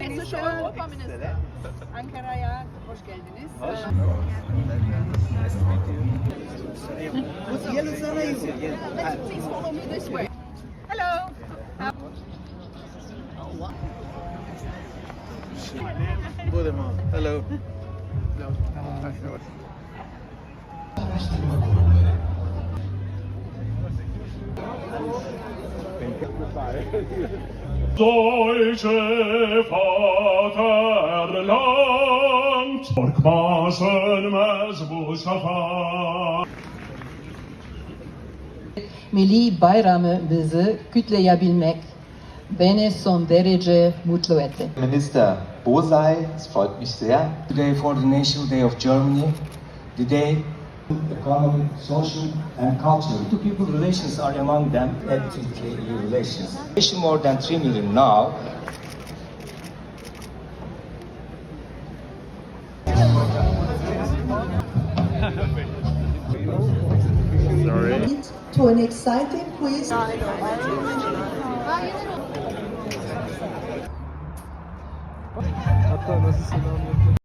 Neyse şu Europa Minister. Ankara'ya hoş geldiniz. Gelin sana izin. Let's please follow me this way. Hello. Budemo. Hello. Deutsche Vaterland, korkma sönmez bu şafak. milli bayramımızı kutlayabilmek beni son derece mutlu etti. Minister Bosei, es freut mich sehr. Today for the National Day of Germany, the day economic, social and cultural. Two people relations are among them ethnically relations. Population more than 3 million now. to an exciting quiz. Hatta nasıl selam yapıyor?